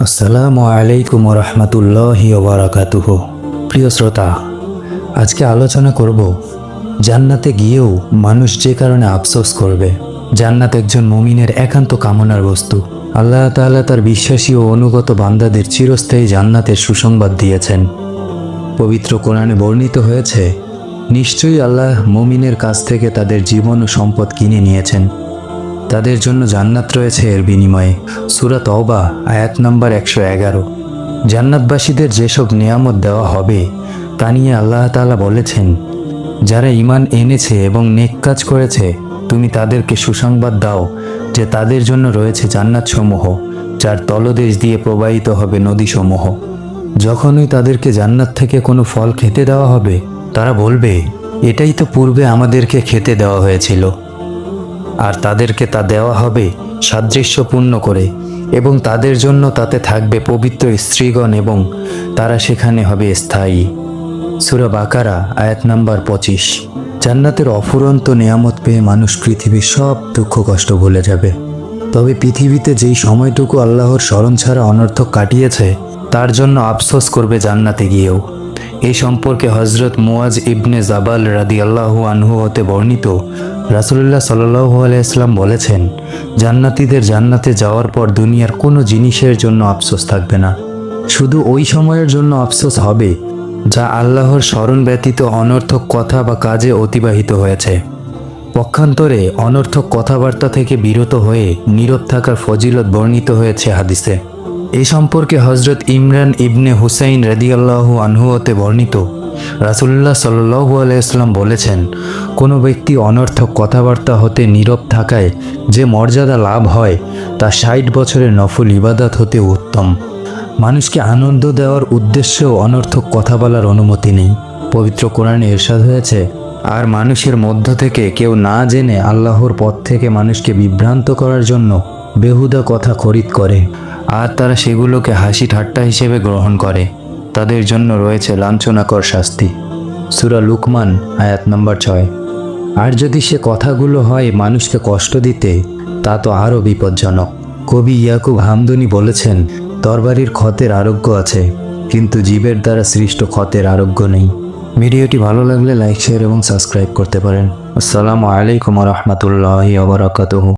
আসসালামু আলাইকুম রহমতুল্লাহি ওবরাকাতুহ। প্রিয় শ্রোতা, আজকে আলোচনা করব জান্নাতে গিয়েও মানুষ যে কারণে আফসোস করবে। জান্নাত একজন মুমিনের একান্ত কামনার বস্তু। আল্লাহ তাআলা তার বিশ্বাসী ও অনুগত বান্দাদের চিরস্থায়ী জান্নাতের সুসংবাদ দিয়েছেন। পবিত্র কোরআনে বর্ণিত হয়েছে, নিশ্চয়ই আল্লাহ মুমিনের কাছ থেকে তাদের জীবন ও সম্পদ কিনে নিয়েছেন। তাদের জন্য জান্নাত রয়েছে এর বিনিময়ে। সুরাত তওবা, আয়াত নম্বর একশো এগারো। জান্নাতবাসীদের যেসব নিয়ামত দেওয়া হবে, তা নিয়ে আল্লাহ তাআলা বলেছেন, যারা ইমান এনেছে এবং নেক কাজ করেছে, তুমি তাদেরকে সুসংবাদ দাও যে তাদের জন্য রয়েছে জান্নাতসমূহ, যার তলদেশ দিয়ে প্রবাহিত হবে নদীসমূহ। যখনই তাদেরকে জান্নাত থেকে কোনো ফল খেতে দেওয়া হবে, তারা বলবে, এটাই তো পূর্বে আমাদেরকে খেতে দেওয়া হয়েছিল। আর তাদেরকে তা দেওয়া হবে সাদৃশ্যপূর্ণ করে এবং তাদের জন্য তাতে থাকবে পবিত্র স্ত্রীগণ এবং তারা সেখানে হবে স্থায়ী। সুরা বাকারা, আয়াত নাম্বার পঁচিশ। জান্নাতের অফুরন্ত নিয়ামত পেয়ে মানুষ পৃথিবীর সব দুঃখ কষ্ট ভুলে যাবে। তবে পৃথিবীতে যেই সময়টুকু আল্লাহর স্মরণ ছাড়া অনর্থক কাটিয়েছে, তার জন্য আফসোস করবে জান্নাতে গিয়েও। এই সম্পর্কে হজরত মুয়াজ ইবনে জাবাল রাদি আল্লাহু আনহু হতে বর্ণিত, রাসুলুল্লাহ সাল্লাহু আলাইসলাম বলেছেন, জান্নাতীদের জান্নাতে যাওয়ার পর দুনিয়ার কোনো জিনিসের জন্য আফসোস থাকবে না। শুধু ওই সময়ের জন্য আফসোস হবে, যা আল্লাহর স্মরণ ব্যতীত অনর্থক কথা বা কাজে অতিবাহিত হয়েছে। পক্ষান্তরে অনর্থক কথাবার্তা থেকে বিরত হয়ে নীরব থাকার ফজিলত বর্ণিত হয়েছে হাদিসে। এই সম্পর্কে হজরত ইমরান ইবনে হুসাইন রাদিয়াল্লাহু আনহু হতে বর্ণিত রাসুল্লাহ সাল্লু আলাইসলাম বলেছেন, কোনো ব্যক্তি অনর্থক কথাবার্তা হতে নীরব থাকায় যে মর্যাদা লাভ হয়, তা ষাট বছরের নফল ইবাদত হতে উত্তম। মানুষকে আনন্দ দেওয়ার উদ্দেশ্যেও অনর্থক কথা বলার অনুমতি নেই। পবিত্র কোরআনে এরশাদ হয়েছে, আর মানুষের মধ্য থেকে কেউ না জেনে আল্লাহর পথ থেকে মানুষকে বিভ্রান্ত করার জন্য বেহুদা কথা খরিদ করে আর তারা সেগুলোকে হাসি ঠাট্টা হিসেবে গ্রহণ করে। তাদের জন্য রয়েছে লাঞ্ছনাকর শাস্তি। সুরা লুকমান, আয়াত নম্বর ছয়। আর যদি সে কথাগুলো হয় মানুষকে কষ্ট দিতে, তা তো আরও বিপজ্জনক। কবি ইয়াকুব হামদুনি বলেছেন, তরবারির ক্ষতের আরোগ্য আছে, কিন্তু জীবের দ্বারা সৃষ্ট ক্ষতের আরোগ্য নেই। ভিডিওটি ভালো লাগলে লাইক, শেয়ার এবং সাবস্ক্রাইব করতে পারেন। আসসালামু আলাইকুম রহমতুল্লাহি আবরাকাতুহু